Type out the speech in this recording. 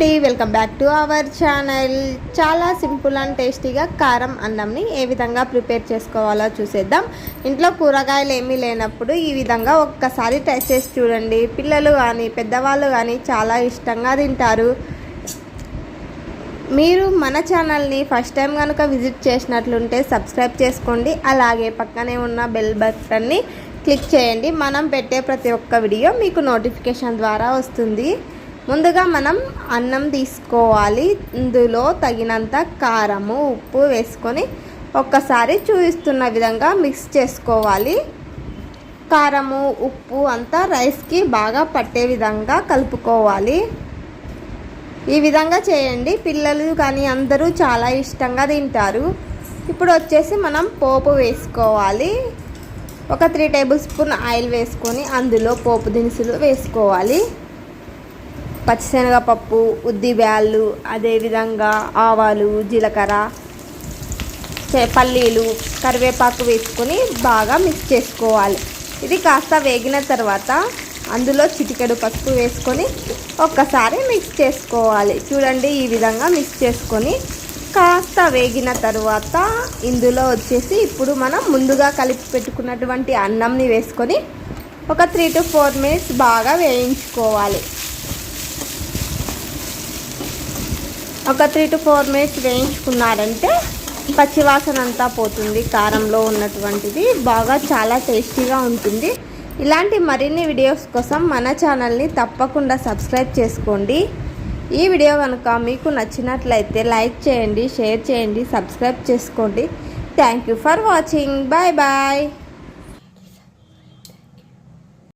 అండి welcome back to our channel. చాలా simple and టేస్టీగా కారం అన్నంని ఏ విధంగా ప్రిపేర్ చేసుకోవాలో చూసేద్దాం. ఇంట్లో కూరగాయలు ఏమీ లేనప్పుడు ఈ విధంగా ఒక్కసారి టెస్ట్ చేసి చూడండి. పిల్లలు కానీ పెద్దవాళ్ళు కానీ చాలా ఇష్టంగా తింటారు. మీరు మన ఛానల్ని ఫస్ట్ టైం కనుక విజిట్ చేసినట్లుంటే సబ్స్క్రైబ్ చేసుకోండి. అలాగే పక్కనే ఉన్న బెల్ బటన్ని క్లిక్ చేయండి. మనం పెట్టే ప్రతి ఒక్క వీడియో మీకు నోటిఫికేషన్ ద్వారా వస్తుంది. ముందుగా మనం అన్నం తీసుకోవాలి. ఇందులో తగినంత కారము ఉప్పు వేసుకొని ఒక్కసారి చూపిస్తున్న విధంగా మిక్స్ చేసుకోవాలి. కారము ఉప్పు అంతా రైస్కి బాగా పట్టే విధంగా కలుపుకోవాలి. ఈ విధంగా చేయండి. పిల్లలు కానీ అందరూ చాలా ఇష్టంగా తింటారు. ఇప్పుడు వచ్చేసి మనం పోపు వేసుకోవాలి. ఒక త్రీ టేబుల్ స్పూన్ ఆయిల్ వేసుకొని అందులో పోపు దినుసులు వేసుకోవాలి. పచ్చిశనగపప్పు ఉద్ది బ్యాళ్ళు అదేవిధంగా ఆవాలు జీలకర్ర పల్లీలు కరివేపాకు వేసుకొని బాగా మిక్స్ చేసుకోవాలి. ఇది కాస్త వేగిన తర్వాత అందులో చిటికెడు పసుపు వేసుకొని ఒక్కసారి మిక్స్ చేసుకోవాలి. చూడండి ఈ విధంగా మిక్స్ చేసుకొని కాస్త వేగిన తర్వాత ఇందులో వచ్చేసి ఇప్పుడు మనం ముందుగా కలిపి పెట్టుకున్నటువంటి అన్నంని వేసుకొని ఒక త్రీ టు ఫోర్ మినిట్స్ బాగా వేయించుకోవాలి. ఒక త్రీ టు ఫోర్ మినిట్స్ వేయించుకున్నారంటే పచ్చివాసన అంతా పోతుంది కారంలో ఉన్నటువంటిది బాగా చాలా టేస్టీగా ఉంటుంది. ఇలాంటి మరిన్ని వీడియోస్ కోసం మన ఛానల్ని తప్పకుండా సబ్స్క్రైబ్ చేసుకోండి. ఈ వీడియో కనుక మీకు నచ్చినట్లయితే లైక్ చేయండి షేర్ చేయండి సబ్స్క్రైబ్ చేసుకోండి. Thank you for watching bye bye